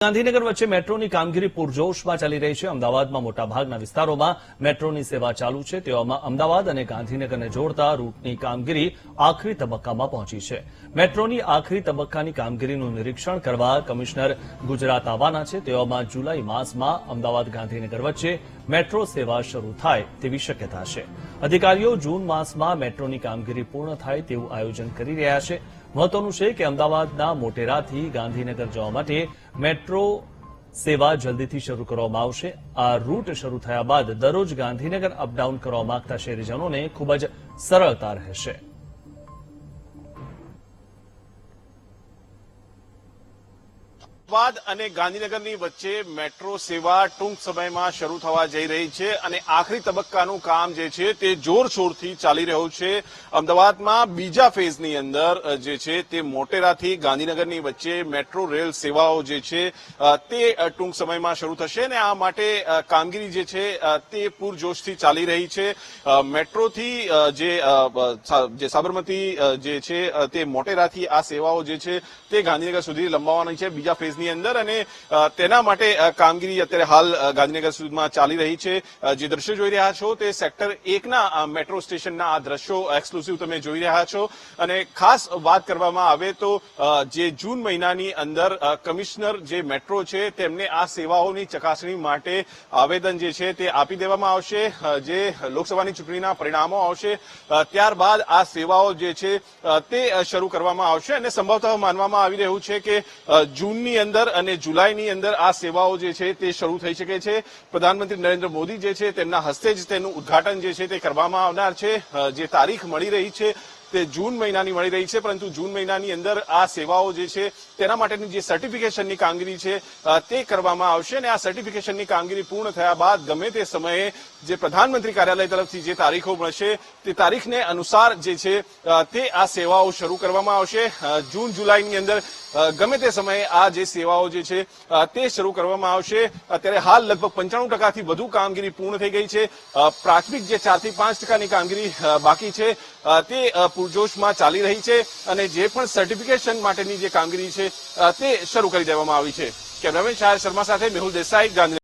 ગાંધીનગર વચ્ચે મેટ્રોની કામગીરી પૂરજોશમાં ચાલી રહી છે. અમદાવાદમાં મોટાભાગના વિસ્તારોમાં મેટ્રોની સેવા ચાલુ છે. તેવામાં અમદાવાદ અને ગાંધીનગરને જોડતા રૂટની કામગીરી આખરી તબક્કામાં પહોંચી છે. મેટ્રોની આખરી તબક્કાની કામગીરીનું નિરીક્ષણ કરવા કમિશનર ગુજરાત આવવાના છે. તેવામાં જુલાઈ માસમાં અમદાવાદ ગાંધીનગર વચ્ચે મેટ્રો સેવા શરૂ થાય તેવી શક્યતા છે. અધિકારીઓ જૂન માસમાં મેટ્રોની કામગીરી પૂર્ણ થાય તેવું આયોજન કરી રહ્યા છે. મહત્વનું છે કે અમદાવાદના મોટેરાથી ગાંધીનગર જવા માટે મેટ્રો સેવા જલ્દીથી શરૂ કરવામાં આવશે. આ રૂટ શરૂ થયા બાદ દરરોજ ગાંધીનગર અપડાઉન કરવા માંગતા શહેરીજનોને ખૂબ જ સરળતા રહેશે. અમદાવાદ અને ગાંધીનગરની વચ્ચે મેટ્રો સેવા ટૂંક સમયમાં શરૂ થવા જઈ રહી છે અને આખરી તબક્કાનું કામ જે છે તે જોરશોરથી ચાલી રહ્યું છે. અમદાવાદમાં બીજા ફેઝની અંદર જે છે તે મોટેરાથી ગાંધીનગરની વચ્ચે મેટ્રો રેલ સેવાઓ જે છે તે ટૂંક સમયમાં શરૂ થશે અને આ માટે કામગીરી જે છે તે પૂરજોશથી ચાલી રહી છે. મેટ્રોથી જે સાબરમતી જે છે તે મોટેરાથી આ સેવાઓ જે છે તે ગાંધીનગર સુધી લંબાવવાની છે. બીજા ફેઝની અંદર અને તેના માટે કામગીરી અત્યારે હાલ ગાંધીનગર સુધીમાં ચાલી રહી છે. જે દ્રશ્યો જોઈ રહ્યા છો તે સેક્ટર એકના મેટ્રો સ્ટેશનના આ દ્રશ્યો એક્સક્લુસિવ તમે જોઈ રહ્યા છો. અને ખાસ વાત કરવામાં આવે તો જે જૂન મહિનાની અંદર કમિશનર જે મેટ્રો છે તેમને આ સેવાઓની ચકાસણી માટે આવેદન જે છે તે આપી દેવામાં આવશે. જે લોકસભાની ચૂંટણીના પરિણામો આવશે. ત્યારબાદ આ સેવાઓ જે છે તે શરૂ કરવામાં આવશે. અને સંભવતઃ માનવામાં આવી રહ્યું છે કે જૂનની અંદર અને જુલાઈની અંદર આ સેવાઓ જે છે તે શરૂ થઈ શકે છે. પ્રધાનમંત્રી નરેન્દ્ર મોદી જે છે તેમના હસ્તે જ તેનું ઉદ્ઘાટન જે છે તે કરવામાં આવનાર છે. જે તારીખ મળી રહી છે તે જૂન મહિનાની મળી રહી છે, પરંતુ જૂન મહિનાની અંદર આ સેવાઓ જે છે તેના માટેની જે સર્ટિફિકેશનની કામગીરી છે તે કરવામાં આવશે અને આ સર્ટિફિકેશનની કામગીરી પૂર્ણ થયા બાદ ગમે તે સમયે જે પ્રધાનમંત્રી કાર્યાલય તરફથી જે તારીખો મળશે તે તારીખને અનુસાર જે છે તે આ સેવાઓ શરૂ કરવામાં આવશે. જૂન જુલાઈની અંદર ગમે તે સમયે આ જે સેવાઓ જે છે તે શરૂ કરવામાં આવશે. અત્યારે હાલ લગભગ પંચાણું ટકાથી વધુ કામગીરી પૂર્ણ થઈ ગઈ છે. પ્રાથમિક જે ચારથી પાંચ ટકાની કામગીરી બાકી છે તે પૂરજોશમાં ચાલી રહી છે અને જે પણ સર્ટિફિકેશન માટેની જે કામગીરી છે તે શરૂ કરી દેવામાં આવી છે. કેમેરામેન શાહ શર્મા સાથે મેહુલ દેસાઈ ગાંધી